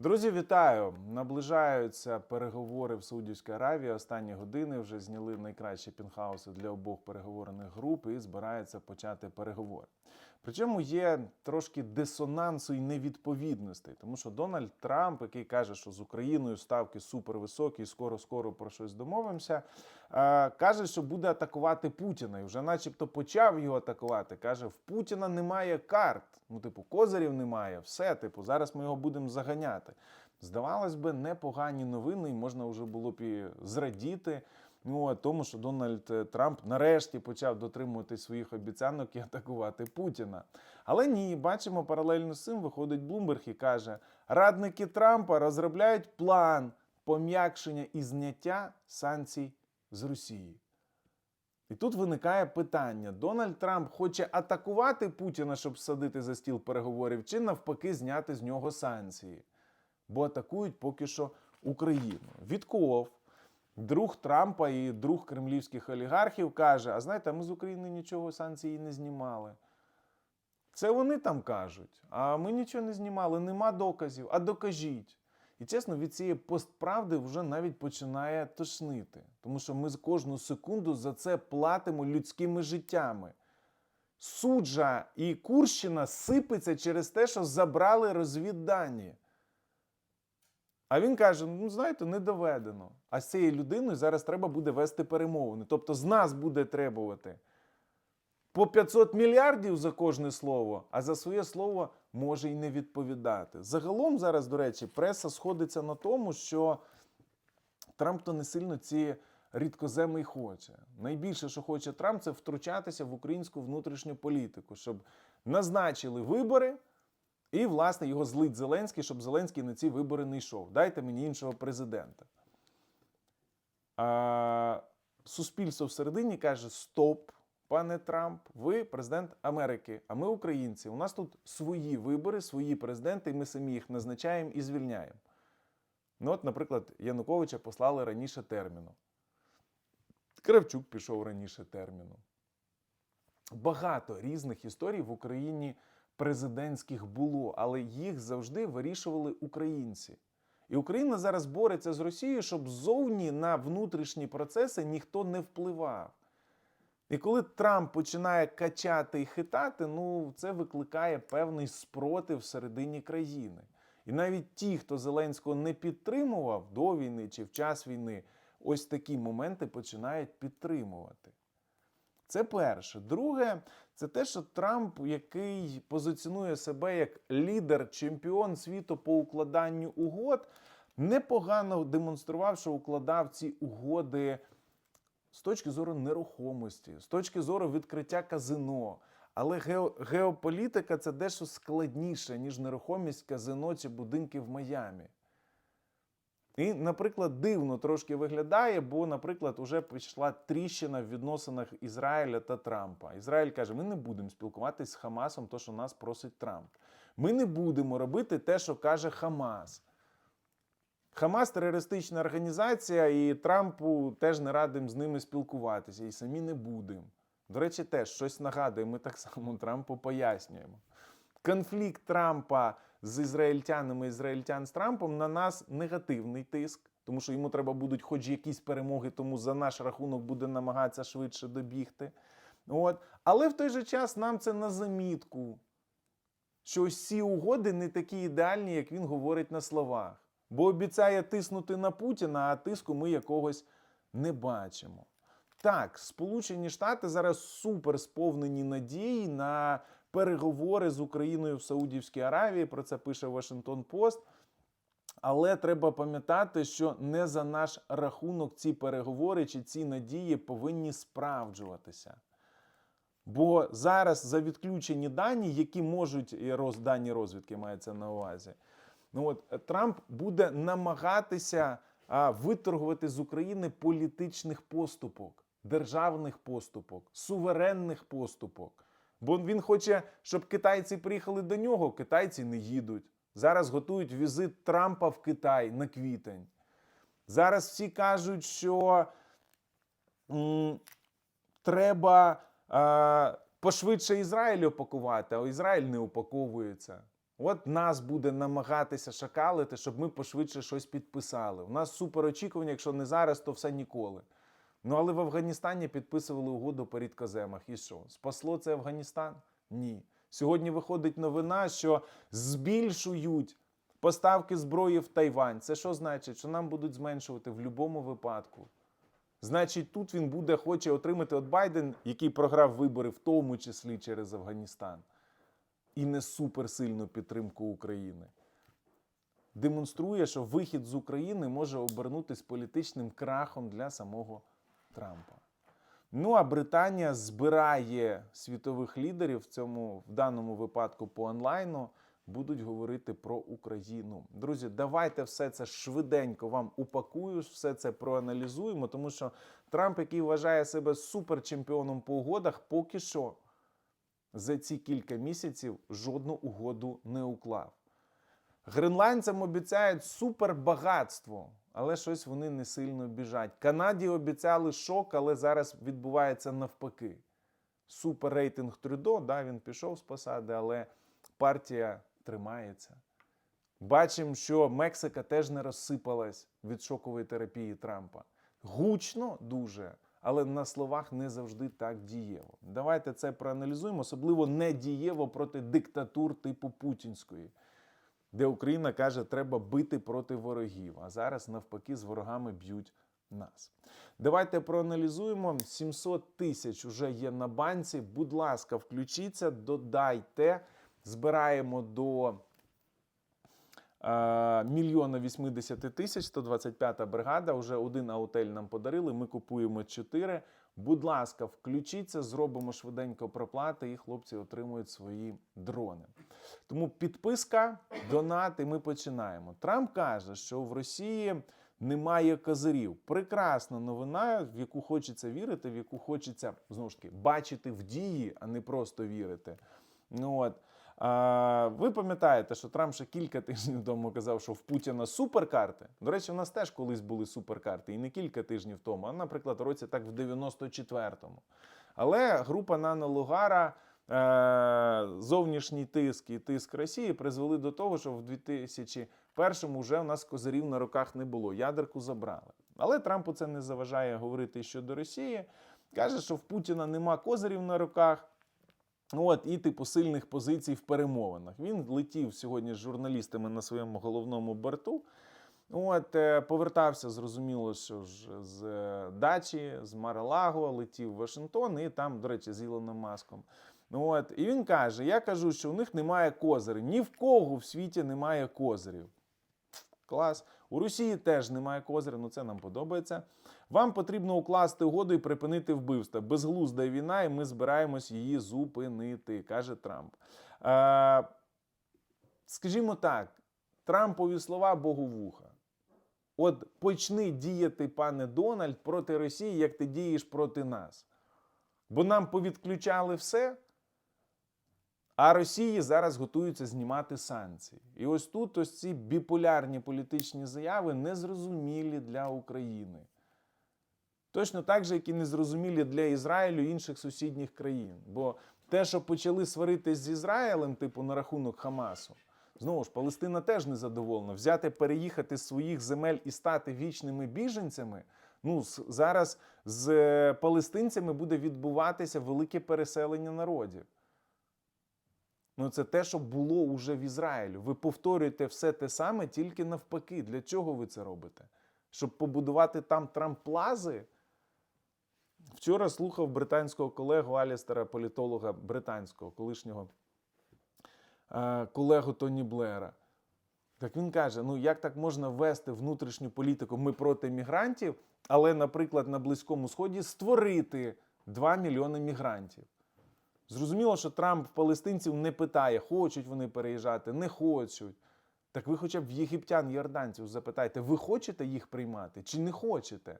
Друзі, вітаю! Наближаються переговори в Саудівській Аравії. Останні години вже зняли найкращі пінхауси для обох переговорних груп і збираються почати переговори. Причому є трошки дисонансу і невідповідностей, тому що Дональд Трамп, який каже, що з Україною ставки супервисокі, і скоро-скоро про щось домовимося, е, каже, що буде атакувати Путіна. І вже, начебто, почав його атакувати. Каже, в Путіна немає карт. Ну, типу, козирів немає, все, типу, зараз ми його будемо заганяти. Здавалось би, непогані новини, і можна вже було б і зрадіти. Ну, тому, що Дональд е, Трамп нарешті почав дотримувати своїх обіцянок і атакувати Путіна. Але ні, бачимо, паралельно з цим виходить Блумберг і каже: радники Трампа розробляють план пом'якшення і зняття санкцій з Росії. І тут виникає питання: Дональд Трамп хоче атакувати Путіна, щоб садити за стіл переговорів, чи навпаки зняти з нього санкції? Бо атакують поки що Україну. Вітков, друг Трампа і друг кремлівських олігархів, каже: А знаєте, ми з України нічого санкцій не знімали. Це вони там кажуть, а ми нічого не знімали, нема доказів. А докажіть. І чесно, від цієї постправди вже навіть починає тошнити, тому що ми з кожну секунду за це платимо людськими життями. Суджа і Курщина сипеться через те, що забрали розвіддані. А він каже: ну знаєте, не доведено. А з цією людиною зараз треба буде вести перемовини. Тобто з нас буде требувати по 500 мільярдів за кожне слово, а за своє слово може й не відповідати. Загалом зараз, до речі, преса сходиться на тому, що Трамп то не сильно ці рідкоземи й хоче. Найбільше, що хоче Трамп, це втручатися в українську внутрішню політику, щоб назначили вибори. І, власне, його злить Зеленський, щоб Зеленський на ці вибори не йшов. Дайте мені іншого президента. А, суспільство всередині каже: Стоп, пане Трамп, ви президент Америки, а ми українці. У нас тут свої вибори, свої президенти, і ми самі їх назначаємо і звільняємо. Ну, от, наприклад, Януковича послали раніше терміну. Кравчук пішов раніше терміну. Багато різних історій в Україні президентських було, але їх завжди вирішували українці. І Україна зараз бореться з Росією, щоб зовні на внутрішні процеси ніхто не впливав. І коли Трамп починає качати і хитати, ну це викликає певний спротив всередині країни. І навіть ті, хто Зеленського не підтримував до війни чи в час війни, ось такі моменти починають підтримувати. Це перше. Друге, це те, що Трамп, який позиціонує себе як лідер, чемпіон світу по укладанню угод, непогано демонстрував, що укладав ці угоди з точки зору нерухомості, з точки зору відкриття казино. Але гео- геополітика це дещо складніше, ніж нерухомість казино чи будинки в Майамі. І, наприклад, дивно трошки виглядає, бо, наприклад, уже пішла тріщина в відносинах Ізраїля та Трампа. Ізраїль каже: ми не будемо спілкуватись з Хамасом, то що нас просить Трамп. Ми не будемо робити те, що каже Хамас. Хамас терористична організація, і Трампу теж не радимо з ними спілкуватися, і самі не будемо. До речі, теж щось нагадує, ми так само Трампу пояснюємо. Конфлікт Трампа з ізраїльтянами, ізраїльтян з Трампом на нас негативний тиск, тому що йому треба будуть хоч якісь перемоги, тому за наш рахунок буде намагатися швидше добігти. От. Але в той же час нам це на замітку, що ось ці угоди не такі ідеальні, як він говорить на словах. Бо обіцяє тиснути на Путіна, а тиску ми якогось не бачимо. Так, Сполучені Штати зараз супер сповнені надії на переговори з Україною в Саудівській Аравії. Про це пише Вашингтон Пост. Але треба пам'ятати, що не за наш рахунок ці переговори чи ці надії повинні справджуватися. Бо зараз за відключені дані, які можуть роз, дані розвідки мається на увазі, ну от е, Трамп буде намагатися а, виторгувати з України політичних поступок, державних поступок, суверенних поступок. Бо він хоче, щоб китайці приїхали до нього. Китайці не їдуть. Зараз готують візит Трампа в Китай на квітень. Зараз всі кажуть, що м, треба е, пошвидше Ізраїль опакувати, а Ізраїль не упаковується. От нас буде намагатися шакалити, щоб ми пошвидше щось підписали. У нас супер очікування, якщо не зараз, то все ніколи. Ну але в Афганістані підписували угоду по рідкоземах. І що? Спасло це Афганістан? Ні. Сьогодні виходить новина, що збільшують поставки зброї в Тайвань. Це що значить? Що нам будуть зменшувати в будь-якому випадку. Значить, тут він буде хоче отримати от Байден, який програв вибори, в тому числі через Афганістан, і не суперсильну підтримку України. Демонструє, що вихід з України може обернутися політичним крахом для самого Трампа. Ну а Британія збирає світових лідерів в цьому в даному випадку по онлайну. Будуть говорити про Україну. Друзі, давайте все це швиденько вам упакую, все це проаналізуємо, тому що Трамп, який вважає себе суперчемпіоном по угодах, поки що за ці кілька місяців жодну угоду не уклав. Гренландцям обіцяють супербагатство, але щось вони не сильно біжать. Канаді обіцяли шок, але зараз відбувається навпаки. Суперрейтинг Трюдо, да, він пішов з посади, але партія тримається. Бачимо, що Мексика теж не розсипалась від шокової терапії Трампа. Гучно дуже, але на словах не завжди так дієво. Давайте це проаналізуємо, особливо не дієво проти диктатур типу путінської, де Україна каже, треба бити проти ворогів. А зараз навпаки з ворогами б'ють нас. Давайте проаналізуємо. 700 тисяч вже є на банці. Будь ласка, включіться, додайте. Збираємо до мільйона 80 тисяч, 125 бригада. Вже один аутель нам подарили. Ми купуємо 4. Будь ласка, включіться, зробимо швиденько проплати, і хлопці отримують свої дрони. Тому підписка, донат, і ми починаємо. Трамп каже, що в Росії немає козирів. Прекрасна новина, в яку хочеться вірити, в яку хочеться знову ж таки бачити в дії, а не просто вірити. Ну от. Ви пам'ятаєте, що Трамп ще кілька тижнів тому казав, що в Путіна суперкарти. До речі, у нас теж колись були суперкарти, і не кілька тижнів тому, а, наприклад, році так в 94-му. Але група Нано Лугара, е, зовнішній тиск і тиск Росії призвели до того, що в 2001-му вже у нас козирів на руках не було. Ядерку забрали. Але Трампу це не заважає говорити щодо Росії. Каже, що в Путіна нема козирів на руках. От і типу сильних позицій в перемовинах. Він летів сьогодні з журналістами на своєму головному борту. От е, повертався, зрозуміло, що ж з е, дачі, з Маралаго, летів в Вашингтон, і там, до речі, з Ілоном Маском. От і він каже: Я кажу, що у них немає козирів. Ні в кого в світі немає козирів. Клас. У Росії теж немає козирів, ну це нам подобається. Вам потрібно укласти угоду і припинити вбивство. Безглузда війна, і ми збираємось її зупинити, каже Трамп. Е, скажімо так, Трампові слова Боговуха. От почни діяти, пане Дональд, проти Росії, як ти дієш проти нас. Бо нам повідключали все. А Росії зараз готуються знімати санкції. І ось тут ось ці біполярні політичні заяви незрозумілі для України. Точно так же, як і незрозумілі для Ізраїлю і інших сусідніх країн. Бо те, що почали сваритись з Ізраїлем, типу на рахунок Хамасу, знову ж Палестина теж не задоволена. Взяти, переїхати з своїх земель і стати вічними біженцями. Ну, зараз з е, палестинцями буде відбуватися велике переселення народів. Ну, це те, що було уже в Ізраїлі. Ви повторюєте все те саме, тільки навпаки. Для чого ви це робите? Щоб побудувати там трамплази? Вчора слухав британського колегу Алістера, політолога британського, колишнього е, колегу Тоні Блера. Так він каже: ну як так можна вести внутрішню політику? Ми проти мігрантів, але, наприклад, на Близькому Сході створити 2 мільйони мігрантів. Зрозуміло, що Трамп палестинців не питає, хочуть вони переїжджати, не хочуть. Так ви хоча б єгиптян, йорданців запитайте, ви хочете їх приймати чи не хочете?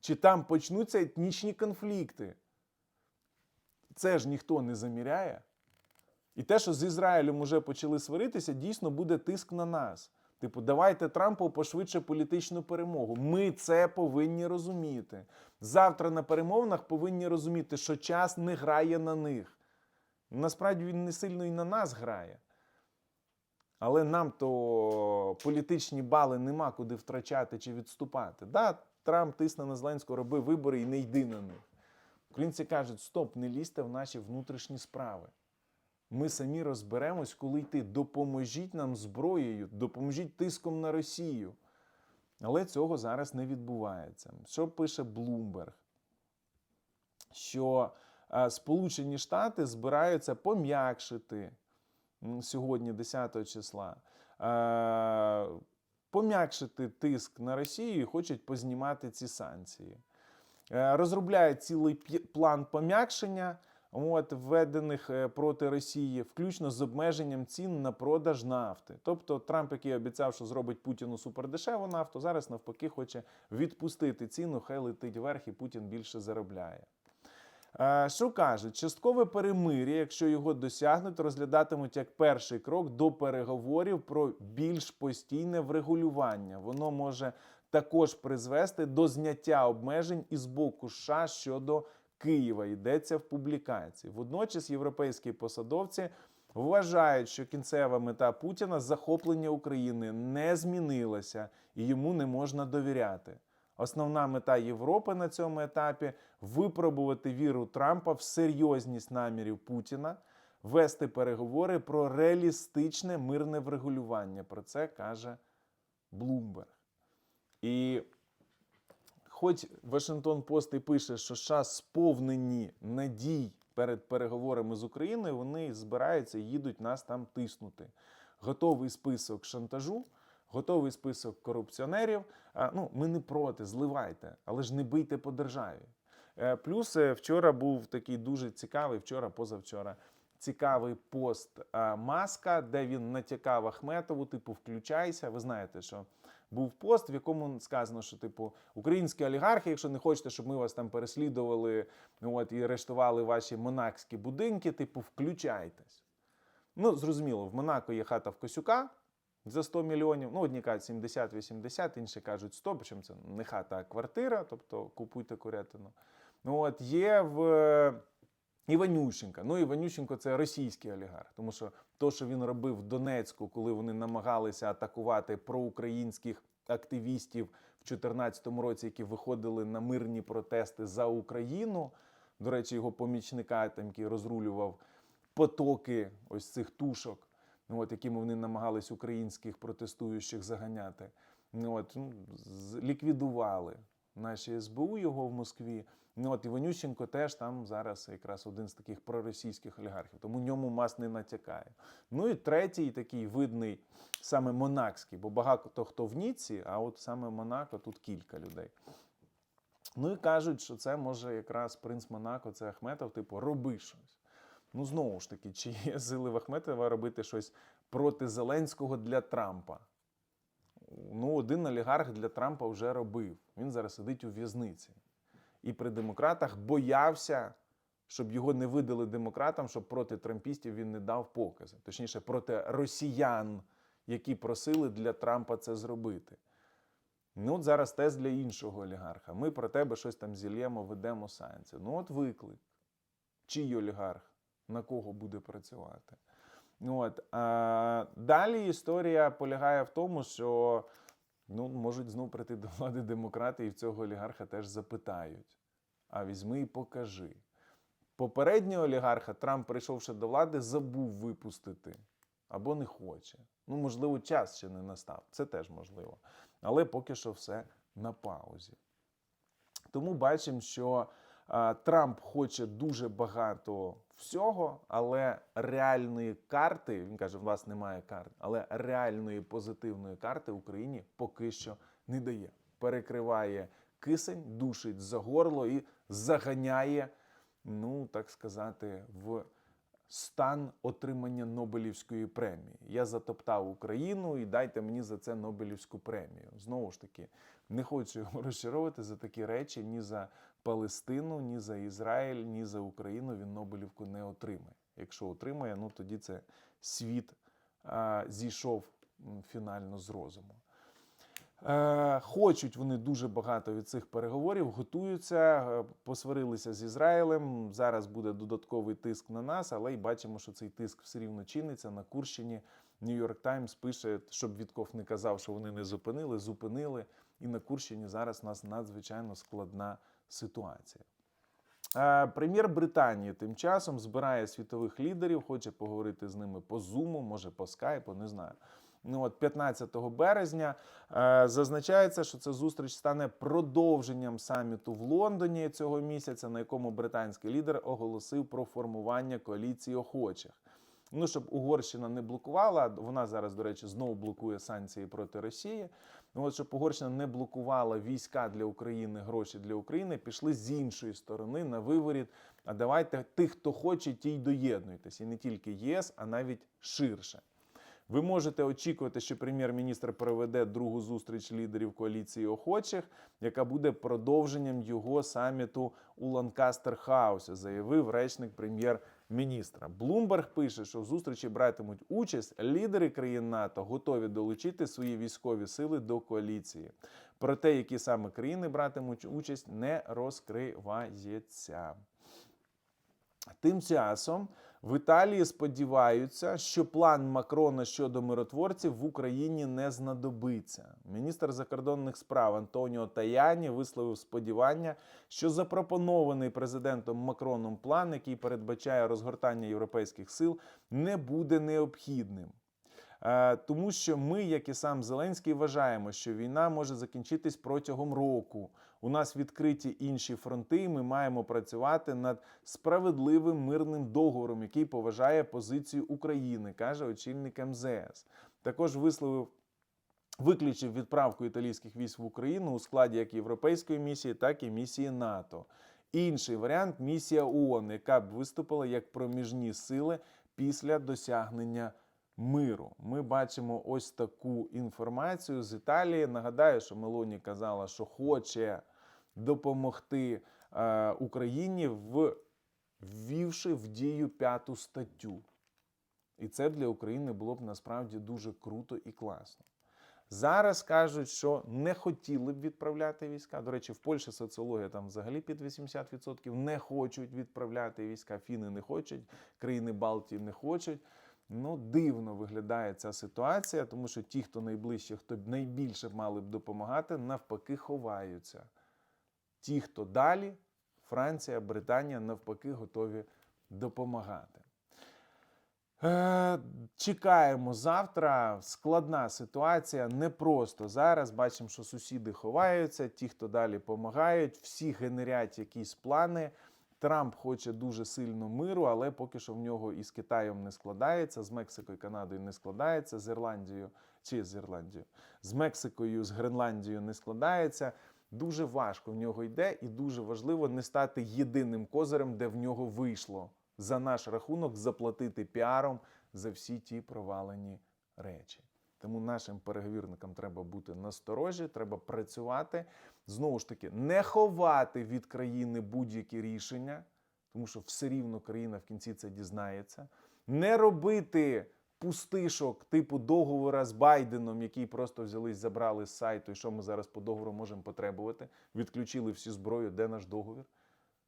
Чи там почнуться етнічні конфлікти? Це ж ніхто не заміряє. І те, що з Ізраїлем уже почали сваритися, дійсно буде тиск на нас. Типу, давайте Трампу пошвидше політичну перемогу. Ми це повинні розуміти. Завтра на перемовинах повинні розуміти, що час не грає на них. Насправді він не сильно і на нас грає. Але нам то політичні бали нема куди втрачати чи відступати. Да, Трамп тисне на Зеленського, роби вибори і не йди на них. Українці кажуть: стоп, не лізьте в наші внутрішні справи. Ми самі розберемось, коли йти. Допоможіть нам зброєю, допоможіть тиском на Росію. Але цього зараз не відбувається. Що пише Блумберг? Що Сполучені Штати збираються пом'якшити сьогодні, 10 числа, е, пом'якшити тиск на Росію і хочуть познімати ці санкції. Е, Розробляють цілий план пом'якшення от, введених е, проти Росії, включно з обмеженням цін на продаж нафти. Тобто Трамп, який обіцяв, що зробить Путіну супердешеву нафту, зараз навпаки хоче відпустити ціну, хай летить вверх, і Путін більше заробляє. Е, Що кажуть, часткове перемир'я, якщо його досягнуть, розглядатимуть як перший крок до переговорів про більш постійне врегулювання. Воно може також призвести до зняття обмежень із боку США щодо Києва. Йдеться в публікації. Водночас європейські посадовці вважають, що кінцева мета Путіна захоплення України не змінилася і йому не можна довіряти. Основна мета Європи на цьому етапі випробувати віру Трампа в серйозність намірів Путіна, вести переговори про реалістичне мирне врегулювання. Про це каже Блумберг. І хоч Вашингтон Пост і пише, що США сповнені надій перед переговорами з Україною, вони збираються і їдуть нас там тиснути. Готовий список шантажу, готовий список корупціонерів. Ну, ми не проти, зливайте, але ж не бийте по державі. Е, Плюс е, вчора був такий дуже цікавий, вчора, позавчора, цікавий пост е, Маска, де він натякав Ахметову, типу, включайся. Ви знаєте, що був пост, в якому сказано, що типу українські олігархи, якщо не хочете, щоб ми вас там переслідували от, і арештували ваші монакські будинки, типу, включайтесь. Ну, зрозуміло, в Монако є хата в Косюка за 100 мільйонів. Ну, одні кажуть 70-80, інші кажуть 100, причому це не хата, а квартира, тобто купуйте курятину. Ну, от є в е, Іванющенка. Ну, Іванющенко це російський олігарх, тому що то, що він робив в Донецьку, коли вони намагалися атакувати проукраїнських активістів в 2014 році, які виходили на мирні протести за Україну. До речі, його помічника, там, який розрулював потоки ось цих тушок, ну, от, якими вони намагались українських протестуючих заганяти. Ну, от, ну, ліквідували наші СБУ його в Москві. Ну, от Іванющенко теж там зараз якраз один з таких проросійських олігархів, тому ньому мас не натякає. Ну і третій такий видний, саме монакський, бо багато хто в Ніці, а от саме Монако тут кілька людей. Ну і кажуть, що це може якраз принц Монако, це Ахметов, типу, роби щось. Ну, знову ж таки, чи є сили в Ахметова робити щось проти Зеленського для Трампа? Ну, один олігарх для Трампа вже робив. Він зараз сидить у в'язниці. І при демократах боявся, щоб його не видали демократам, щоб проти трампістів він не дав покази. Точніше, проти росіян, які просили для Трампа це зробити. Ну, от зараз тест для іншого олігарха. Ми про тебе щось там зільємо, ведемо санкції. Ну, от виклик. Чий олігарх? На кого буде працювати? От. А, далі історія полягає в тому, що ну, можуть знов прийти до влади демократи і в цього олігарха теж запитають: а візьми і покажи. Попереднього олігарха Трамп, прийшовши до влади, забув випустити або не хоче. Ну, можливо, час ще не настав. Це теж можливо. Але поки що все на паузі. Тому бачимо, що Трамп хоче дуже багато всього, але реальної карти, він каже, у вас немає карт, але реальної позитивної карти Україні поки що не дає. Перекриває кисень, душить за горло і заганяє, ну так сказати, в стан отримання Нобелівської премії. Я затоптав Україну і дайте мені за це Нобелівську премію. Знову ж таки, не хочу його розчаровувати за такі речі ні за Палестину, ні за Ізраїль, ні за Україну він Нобелівку не отримає. Якщо отримає, ну тоді це світ а, зійшов фінально з розуму. Е, Хочуть вони дуже багато від цих переговорів, готуються, е, посварилися з Ізраїлем. Зараз буде додатковий тиск на нас, але й бачимо, що цей тиск все рівно чиниться на Курщині. Нью-Йорк Таймс пише, щоб Вітков не казав, що вони не зупинили, зупинили. І на Курщині зараз у нас надзвичайно складна ситуація. Е, Прем'єр Британії тим часом збирає світових лідерів, хоче поговорити з ними по зуму, може по скайпу, не знаю. Ну от 15 березня е, зазначається, що ця зустріч стане продовженням саміту в Лондоні цього місяця, на якому британський лідер оголосив про формування коаліції охочих. Ну, щоб Угорщина не блокувала, вона зараз, до речі, знову блокує санкції проти Росії. Ну, от щоб Угорщина не блокувала війська для України, гроші для України, пішли з іншої сторони на виворіт. А давайте тих, хто хоче, ті й доєднуйтесь. І не тільки ЄС, а навіть ширше. Ви можете очікувати, що прем'єр-міністр проведе другу зустріч лідерів коаліції охочих, яка буде продовженням його саміту у Ланкастер Хаусі, заявив речник прем'єр-міністра. Блумберг пише, що в зустрічі братимуть участь лідери країн НАТО, готові долучити свої військові сили до коаліції. Про те, які саме країни братимуть участь, не розкривається. Тим часом в Італії сподіваються, що план Макрона щодо миротворців в Україні не знадобиться. Міністр закордонних справ Антоніо Таяні висловив сподівання, що запропонований президентом Макроном план, який передбачає розгортання європейських сил, не буде необхідним. Е, Тому що ми, як і сам Зеленський, вважаємо, що війна може закінчитись протягом року. У нас відкриті інші фронти, і ми маємо працювати над справедливим мирним договором, який поважає позицію України, каже очільник МЗС. Також висловив. Виключив відправку італійських військ в Україну у складі як європейської місії, так і місії НАТО. Інший варіант місія ООН, яка б виступила як проміжні сили після досягнення миру. Ми бачимо ось таку інформацію з Італії. Нагадаю, що Мелоні казала, що хоче допомогти е, Україні, ввівши в дію п'яту статтю. І це для України було б насправді дуже круто і класно. Зараз кажуть, що не хотіли б відправляти війська. До речі, в Польщі соціологія там взагалі під 80% не хочуть відправляти війська. Фіни не хочуть, країни Балтії не хочуть. Ну, дивно виглядає ця ситуація, тому що ті, хто найближче, хто найбільше мали б допомагати, навпаки ховаються. Ті, хто далі, Франція, Британія, навпаки, готові допомагати. Е, Чекаємо завтра. Складна ситуація. Не просто зараз. Бачимо, що сусіди ховаються, ті, хто далі допомагають, всі генерять якісь плани. Трамп хоче дуже сильно миру, але поки що в нього із Китаєм не складається, з Мексикою, Канадою не складається, з Ірландією чи з Ірландією, з Мексикою, з Гренландією не складається. Дуже важко в нього йде, і дуже важливо не стати єдиним козирем, де в нього вийшло за наш рахунок заплатити піаром за всі ті провалені речі. Тому нашим переговірникам треба бути насторожі, треба працювати. Знову ж таки, не ховати від країни будь-які рішення, тому що все рівно країна в кінці це дізнається. Не робити пустишок типу договора з Байденом, який просто взялись, забрали з сайту, і що ми зараз по договору можемо потребувати. Відключили всю зброю, де наш договір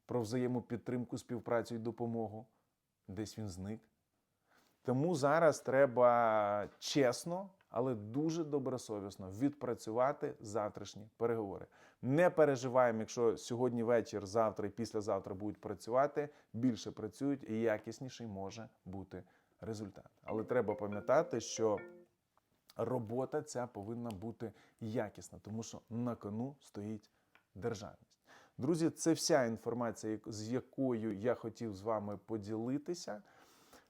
про взаємопідтримку, співпрацю і допомогу. Десь він зник. Тому зараз треба чесно, але дуже добросовісно відпрацювати завтрашні переговори. Не переживаємо, якщо сьогодні вечір, завтра і післязавтра будуть працювати, більше працюють і якісніший може бути результат. Але треба пам'ятати, що робота ця повинна бути якісна, тому що на кону стоїть державність. Друзі, це вся інформація, з якою я хотів з вами поділитися.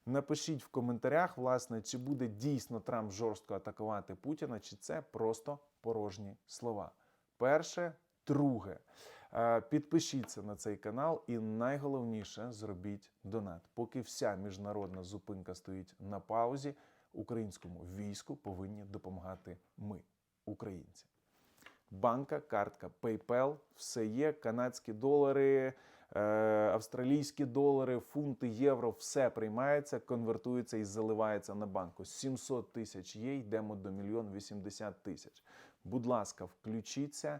Напишіть в коментарях, власне, чи буде дійсно Трамп жорстко атакувати Путіна, чи це просто порожні слова. Перше, друге. Е, Підпишіться на цей канал і найголовніше зробіть донат. Поки вся міжнародна зупинка стоїть на паузі, українському війську повинні допомагати ми, українці. Банка, картка, PayPal, все є. Канадські долари, е, австралійські долари, фунти, євро, все приймається, конвертується і заливається на банку. 700 тисяч є, йдемо до мільйон 80 тисяч. Будь ласка, включіться,